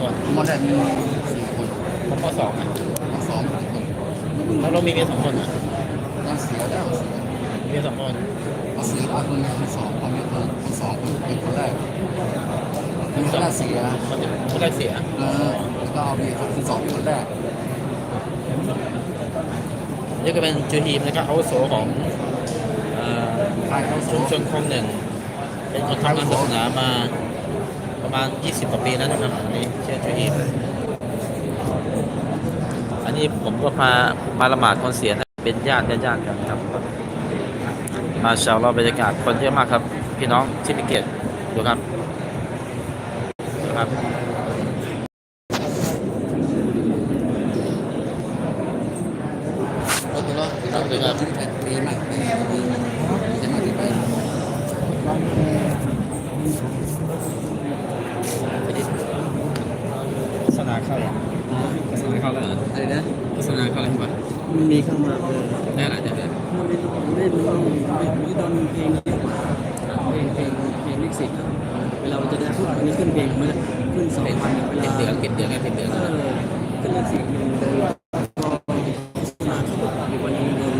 คนมอแดนมีสี่คนผมปสองอะสองคนแล้วเรามีเมียสองคนอะก็เสียแล้วเมียสองคนเอาเสียเอาคนคนสองคนนี้คนคนสองคนเป็นคนแรกคนแรกเสียคนแรกเสียเออแล้วก็เอาเมียคนสองคนแรกนี่ก็เป็นจูฮีมนะครับเอาโสของชุมชนคลองหนึ่งเป็นคนทำงานศาสนามา ประมาณ 20กว่าปีแล้วนะครับอันนี้เชื่อจูฮีมอันนี้ผมก็พามาละหมาดคนเสียนะเป็นญาติญาติกันครับ มาชาวเราบรรยากาศคนเยอะมากครับ พี่น้องที่มีเกียรติดูครับดูครับเขาตัวละเขาที่เป็นปีใหม่จะมาที่ไป โฆษณาเข้าแล้วโฆษณา เข้าแล้วเหรออะไรนะโฆษณาเข้าแล้วใช่ปะมันมีเข้ามาเออได้หลายแต่เนี่ยมันไม่ไม่รู้ไม่รู้ตอนเพลงเพลงเพลงเพลงลิขสิทธิ์เวลาเราจะได้พูดอันนี้ขึ้นเพลงมันขึ้นสองพันเวปิดลาเดือนปิดเดือนให้ปิดเดือนเออขึ้นลิขสิทธิ์มันโดนพอมาเขาบอยู่วันนี้โดน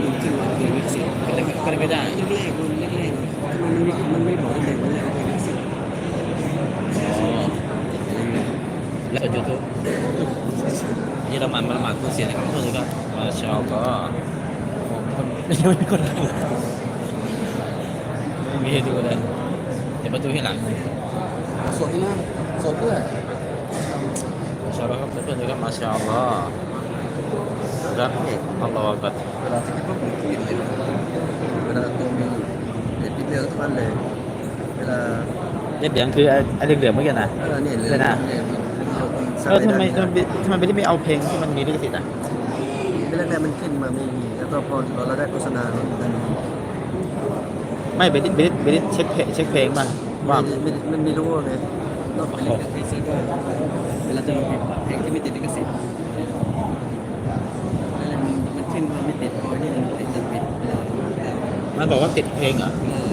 โดนขึ้นมาเพลงลิขสิทธิ์ก็เลยก็เลยไม่ได้แรกๆมันแรกๆมันไม่มันไม่บอกตั้งแต่วันแรกเพลงลิขสิทธิ์ อ๋อแล้วยูทูบนี่เรามามาละหมาดผู้เสียนะครับทุกคนครับมาชาวก็ คนไม่รู้มีคนดูไม่มีให้ดูเลยเดี๋ยวมาดูที่หลังสดมากสดด้วยชาวเราครับเพื่อนๆครับมาชาวก็รักอัลลอฮ์กับเวลาที่เขาผมกินเลยเวลาตัวมีเด็ดที่เดียวทุกวันเลยเวลาเด็ดเหลืองคือไอ้เหลืองๆเมื่อกี้นะเออเนี่ยเลยเลยนะเนี่ยเออทำไมทำไมทำไมไม่ได้ไม่เอาเพลงที่มันมีลิขสิทธิ์อะ แรกๆมันขึ้นมาไม่มีแล้วก็พอเราได้โฆษณามันไม่เบลิสเบลิสเบลิสเช็คเพลงเช็คเพลงบ้างว่าไม่มันไม่รู้ไงนอกจากลิขสิทธิ์ก็เวลาจะลงเพลงที่ไม่ติดลิขสิทธิ์แล้วมันขึ้นมาไม่ติดพอที่มันติดจะปิดเวลามันบอกว่าติดเพลงเหรอเอ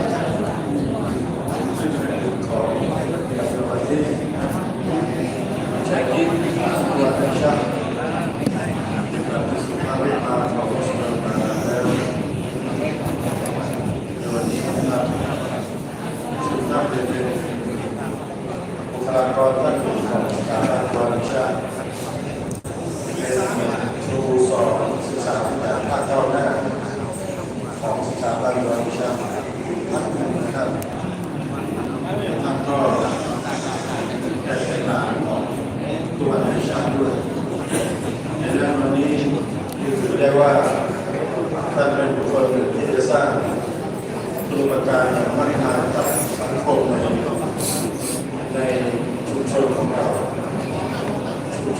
bisa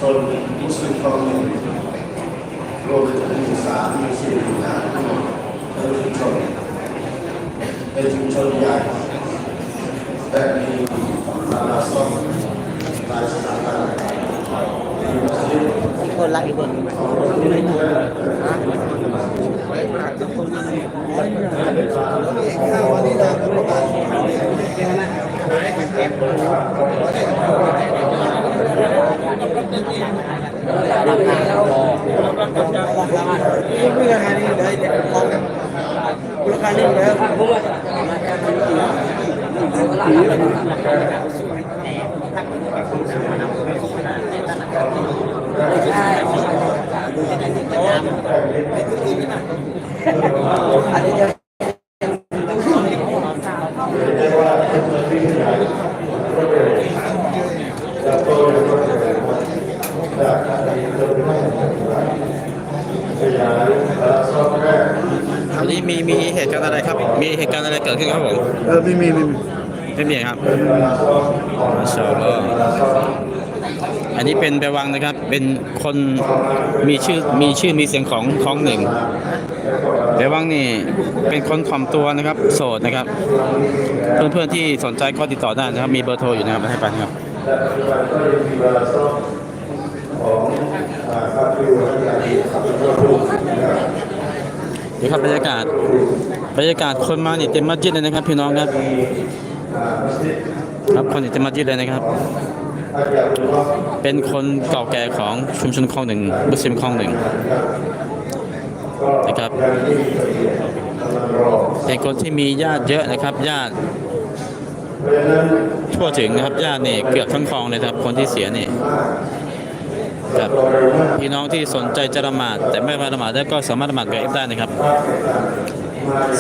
ธิ์ไม่สามารถสร้างได้ไม่ได้ติดป้ายร้านอะไรนะไม่ได้ติดป้ายป้ายของพื้นที่ไม่มีอะเพลงเพลงเดี๋ยวประ กอบบ้านไปเรื่อยๆไม่ได้คนรักอีกคนวันนี้ มีมีเหตุการณ์อะไรครับ มีเหตุการณ์อะไรเกิดขึ้นครับผมเออไม่มีไม่มีไม่มีครับมาชาอัลลอฮ์ไออันนี้เป็นแปลวังนะครับ เป็นคนมีชื่อมีชื่อมีเสียงของคลองหนึ่งแปลวังนี่เป็นคนถ่อมตัวนะครับ โสดนะครับ เพื่อนๆที่สนใจก็ติดต่อได้นะครับ มีเบอร์โทรอยู่นะครับให้ไปนะครับและปัจจุบันก็ยังมีเวลาซ่อมของ นี่ครับบรรยากาศบรรยากาศคนมานี่เต็มมัสยิดเลยนะครับ พี่น้องครับ ครับคนนี่เต็มมัสยิดเลยนะครับ เป็นคนเก่าแก่ของชุมชนคลองหนึ่งมุสลิมคลองหนึ่งนะครับเป็นคนที่มีญาติเยอะนะครับญาติทั่วถึงนะครับญาติเนี่ยเกือบทั้งคลองเลยครับคนที่เสียเนี่ครับ พี่น้องที่สนใจจะละหมาดแต่ไม่มาละหมาดได้ก็สามารถละหมาดกับเอฟได้นะครับ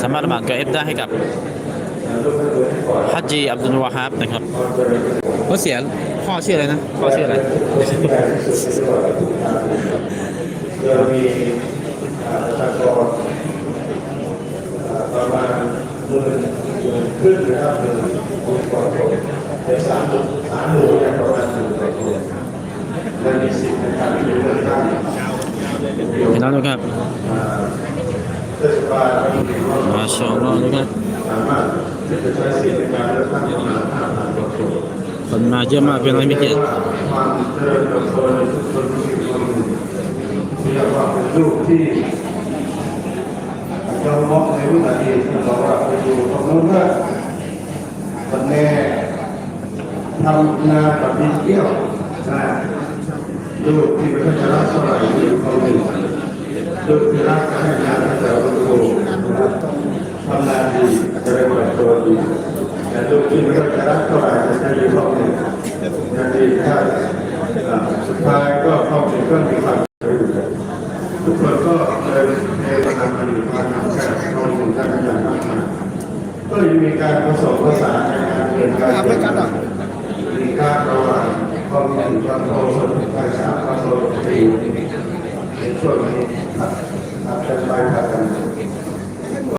สามารถละหมาดกับเอฟได้ให้กับฮัจจีอับดุลวาฮับนะครับก็เสียพ่อชื่ออะไรนะพ่อชื่ออะไรจะมีอ่าประชากรอ่าประมาณหมื่นหมื่นขึ้นนะครับหมื่นหมื่นกว่าคนในสามหมู่สามหมู่เนี่ยประมาณหมื่นกว่าคนและมีสิทธิ์ในการที่จะเลือกตั้ง พี่น้องนะครับมามมาชาอัลลอฮ์นะครับสามารถที่จะใช้สิทธิ์ในอกตั้งประมาณห้าพันกว่คนมาเยอะมากเป็นร้อยไม่เกียรติความเจริญเติบโตในชุมชนที่มีควารยกว่าเป็นลูกที่เรามองในวินาทีที่เราว่าไปดูตรงนู้นว่าวันแน่ทำนากับดินเที่ยวนะลูที่ไม่ค่อยจะรักเท่าไหร่อยู่เขาหนึ่ งลูกที่รักก็ให้งานแต่วันโตทำนานดีจะได้เติบโตดีแต่ลูกที่ไม่ค่อยจะรักเท่าไหร่จะได้อยู่ห้องหนึ่งอย่างดีถ้าสุดท้ายก็เข้าถึงก็มีความช่วยเหลือทุกคนก็เลยเทพนำมาอยู่มาทำแค่เข้าถึงท่านอาจารย์มากมายก็เลยมีการผสมผสานในการเรียนการเรียนมีการระหว่างความหนึ่งความโตส่วนภาษาความโตตี Thank you.